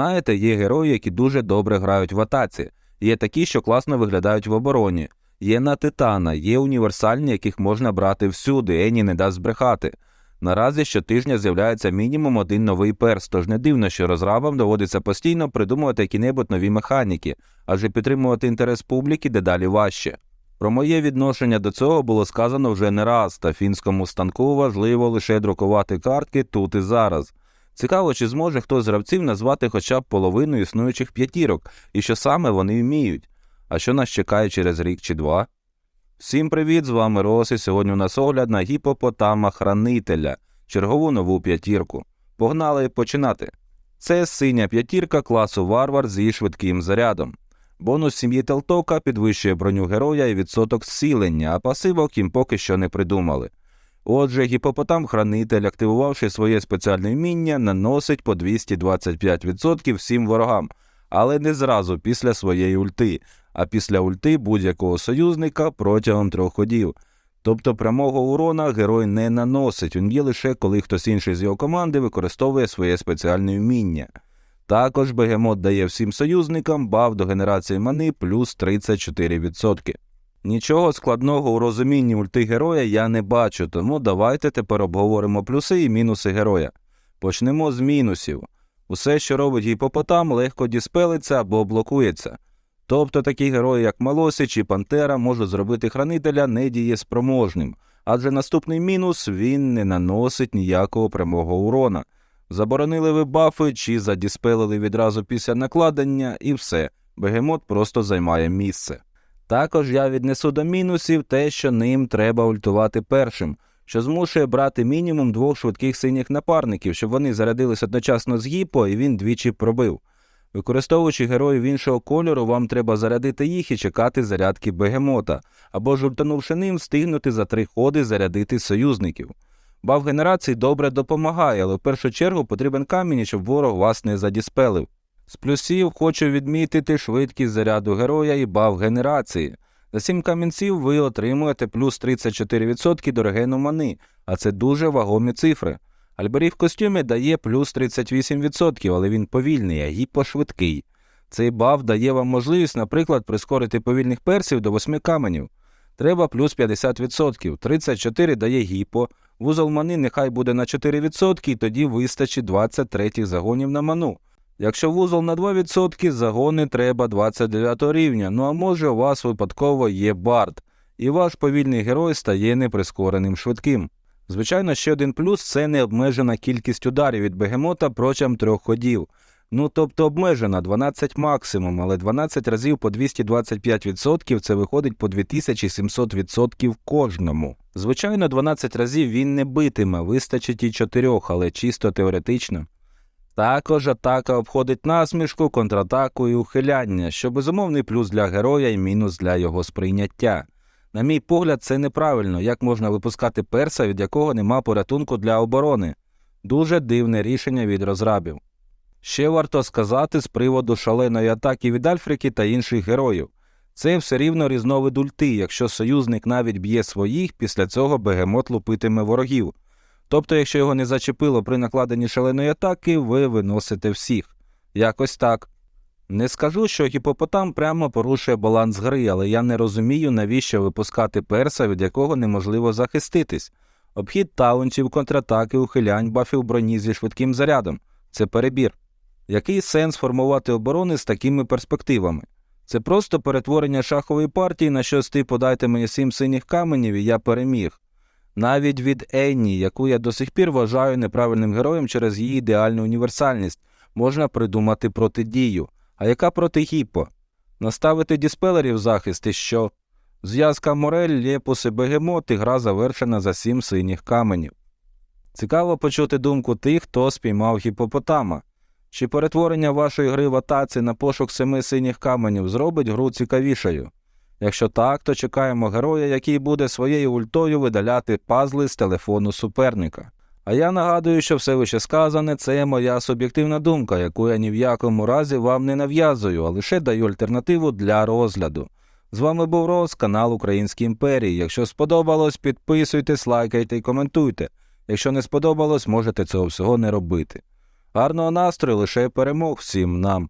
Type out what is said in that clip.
знаєте, є герої, які дуже добре грають в атаці, є такі, що класно виглядають в обороні, є на титана, є універсальні, яких можна брати всюди, Ені не дасть збрехати. Наразі щотижня з'являється мінімум один новий перс, тож не дивно, що розрабам доводиться постійно придумувати які-небудь нові механіки, адже підтримувати інтерес публіки дедалі важче. Про моє відношення до цього було сказано вже не раз, та фінському станку важливо лише друкувати картки тут і зараз. Цікаво, чи зможе хтось з гравців назвати хоча б половину існуючих п'ятірок, і що саме вони вміють. А що нас чекає через рік чи два? Всім привіт, з вами Рос, і сьогодні у нас огляд на гіпопотама хранителя, чергову нову п'ятірку. Погнали починати. Це синя п'ятірка класу варвар зі швидким зарядом. Бонус сім'ї Телтока підвищує броню героя і відсоток зцілення, а пасивок їм поки що не придумали. Отже, гіпопотам-хранитель, активувавши своє спеціальне вміння, наносить по 225% всім ворогам, але не зразу після своєї ульти, а після ульти будь-якого союзника протягом трьох ходів. Тобто прямого урона герой не наносить, він є лише коли хтось інший з його команди використовує своє спеціальне вміння. Також бегемот дає всім союзникам баф до генерації мани плюс 34%. Нічого складного у розумінні ульти героя я не бачу, тому давайте тепер обговоримо плюси і мінуси героя. Почнемо з мінусів. Усе, що робить гіпопотам, легко діспелиться або блокується. Тобто такі герої, як Малосіч і Пантера, можуть зробити хранителя недієспроможним, адже наступний мінус він не наносить ніякого прямого урона. Заборонили ви бафи чи задіспелили відразу після накладення, і все, бегемот просто займає місце. Також я віднесу до мінусів те, що ним треба ультувати першим, що змушує брати мінімум двох швидких синіх напарників, щоб вони зарядились одночасно з гіпо і він двічі пробив. Використовуючи героїв іншого кольору, вам треба зарядити їх і чекати зарядки бегемота, або ж ультанувши ним, встигнути за три ходи зарядити союзників. Баф генерації добре допомагає, але в першу чергу потрібен камінь, щоб ворог вас не задіспелив. З плюсів хочу відмітити швидкість заряду героя і баф генерації. За 7 камінців ви отримуєте плюс 34% до регену мани, а це дуже вагомі цифри. Альбері в костюмі дає плюс 38%, але він повільний, а гіпошвидкий. Цей баф дає вам можливість, наприклад, прискорити повільних персів до 8 каменів. Треба плюс 50%, 34 дає гіпо, вузол мани нехай буде на 4%, і тоді вистачить 23 загонів на ману. Якщо вузол на 2%, загони треба 29 рівня, ну а може у вас випадково є бард, і ваш повільний герой стає неприскореним швидким. Звичайно, ще один плюс це необмежена кількість ударів від бегемота протягом трьох ходів. Ну тобто обмежена 12 максимум, але 12 разів по 225% це виходить по 2700% кожному. Звичайно, 12 разів він не битиме, вистачить і 4, але чисто теоретично. Також атака обходить насмішку, контратаку і ухиляння, що безумовний плюс для героя і мінус для його сприйняття. На мій погляд, це неправильно, як можна випускати перса, від якого нема порятунку для оборони. Дуже дивне рішення від розрабів. Ще варто сказати з приводу шаленої атаки від Альфрики та інших героїв. Це все рівно різновид ульти, якщо союзник навіть б'є своїх, після цього бегемот лупитиме ворогів. Тобто, якщо його не зачепило при накладенні шаленої атаки, ви виносите всіх. Якось так. Не скажу, що гіпопотам прямо порушує баланс гри, але я не розумію, навіщо випускати перса, від якого неможливо захиститись. Обхід таунтів, контратаки, ухилянь, бафів броні зі швидким зарядом це перебір. Який сенс формувати оборони з такими перспективами? Це просто перетворення шахової партії на щось типу дайте мені сім синіх каменів і я переміг. Навіть від Енні, яку я до сих пір вважаю неправильним героєм через її ідеальну універсальність, можна придумати протидію. А яка проти гіпо? Наставити діспелерів захист і що? Зв'язка Морель, Лєпус Бегемот і гра завершена за сім синіх каменів. Цікаво почути думку тих, хто спіймав гіпопотама. Чи перетворення вашої гри в атаці на пошук семи синіх каменів зробить гру цікавішою? Якщо так, то чекаємо героя, який буде своєю ультою видаляти пазли з телефону суперника. А я нагадую, що все вище сказане це моя суб'єктивна думка, яку я ні в якому разі вам не нав'язую, а лише даю альтернативу для розгляду. З вами був Рос, канал Українській імперії. Якщо сподобалось, підписуйтесь, лайкайте і коментуйте. Якщо не сподобалось, можете цього всього не робити. Гарного настрою лише перемог всім нам.